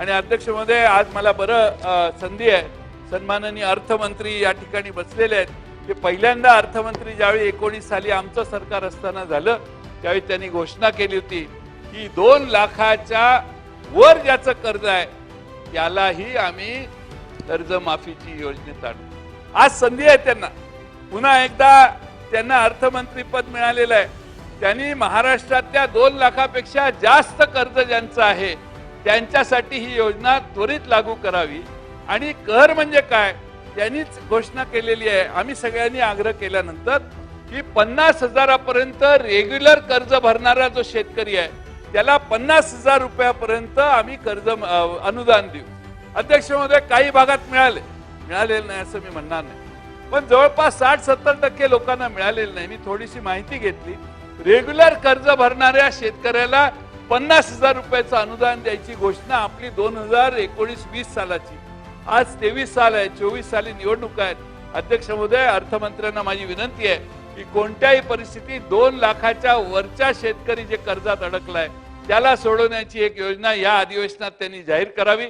आणि अध्यक्ष महोदय आज मला बरं संधी आहे. सन्माननीय अर्थमंत्री या ठिकाणी बसलेले आहेत. ते पहिल्यांदा अर्थमंत्री ज्यावेळी एकोणीस साली आमचं सरकार असताना झालं त्यावेळी त्यांनी घोषणा केली होती की दोन लाखाच्या वर ज्याचं कर्ज आहे त्यालाही आम्ही कर्जमाफीची योजनेत आणू आज संधी आहे त्यांना. पुन्हा एकदा त्यांना अर्थमंत्री पद मिळालेलं आहे. त्यांनी महाराष्ट्रातल्या दोन लाखापेक्षा जास्त कर्ज ज्यांचं आहे त्यांच्यासाठी ही योजना त्वरित लागू करावी. आणि कर म्हणजे काय? त्यांनीच घोषणा केलेली आहे. आम्ही सगळ्यांनी आग्रह केल्यानंतर की पन्नास हजारापर्यंत रेग्युलर कर्ज भरणारा जो शेतकरी आहे त्याला पन्नास हजार रुपयापर्यंत आम्ही कर्ज अनुदान देऊ. अध्यक्ष महोदय काही भागात मिळाले? मिळालेलं नाही असं मी म्हणणार नाही. पण जवळपास साठ सत्तर टक्के लोकांना मिळालेलं नाही. मी थोडीशी माहिती घेतली. रेग्युलर कर्ज भरणाऱ्या शेतकऱ्याला पन्नास हजार रुपयाचं अनुदान द्यायची घोषणा आपली दोन हजार एकोणीस वीस सालाची. आज तेवीस साल आहे चोवीस साली निवडणूक आहेत. अध्यक्ष महोदय अर्थमंत्र्यांना माझी विनंती आहे की कोणत्याही परिस्थितीत दोन लाखाच्या वरच्या शेतकरी जे कर्जात अडकलाय त्याला सोडवण्याची एक योजना या अधिवेशनात त्यांनी जाहीर करावी.